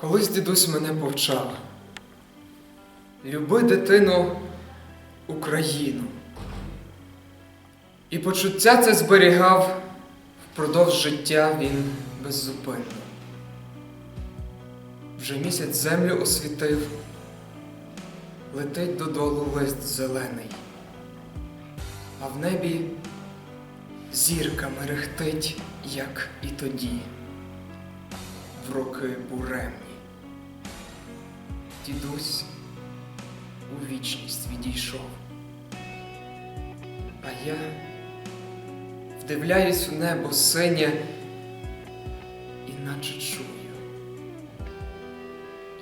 Колись дідусь мене повчав. Люби, дитину, Україну. І почуття це зберігав впродовж життя він беззупинно. Вже місяць землю освітив, летить додолу лист зелений, а в небі зірка мерехтить, як і тоді, в роки буремні. Дідусь у вічність відійшов, а я вдивляюсь у небо синє, іначе чую.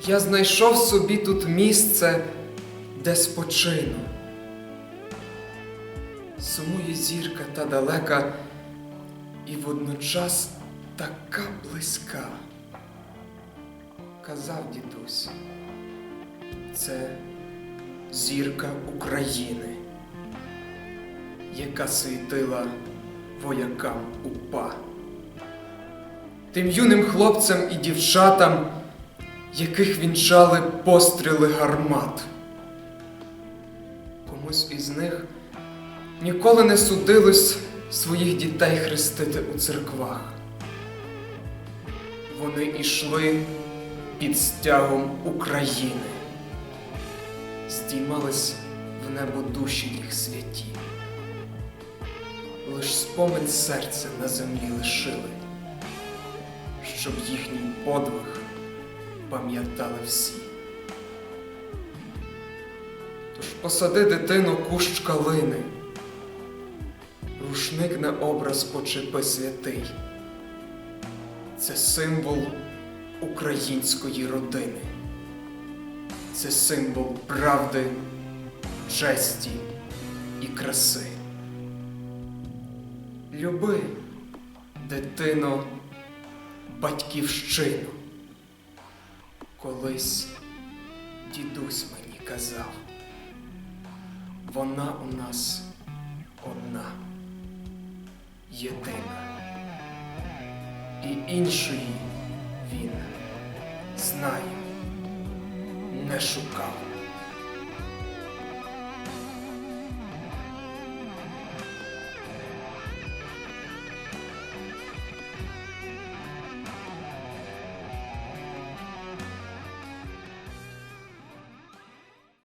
Я знайшов собі тут місце, де спочину. Сумує зірка та далека, і водночас така близька. Казав дідусь, це зірка України, яка світила воякам упа. Тим юним хлопцям і дівчатам, яких вінчали постріли гармат. Комусь із них ніколи не судилось своїх дітей хрестити у церквах. Вони ішли під стягом України, здіймались в небо душі їх святі, лиш спомин серця на землі лишили, щоб їхній подвиг пам'ятали всі. Тож посади дитину кущ калини, рушник на образ почепи святий. Це символ української родини. Це символ правди, честі і краси. Люби, дитино, батьківщину. Колись дідусь мені казав, вона у нас одна, єдина, і іншої він знаю, не шукав.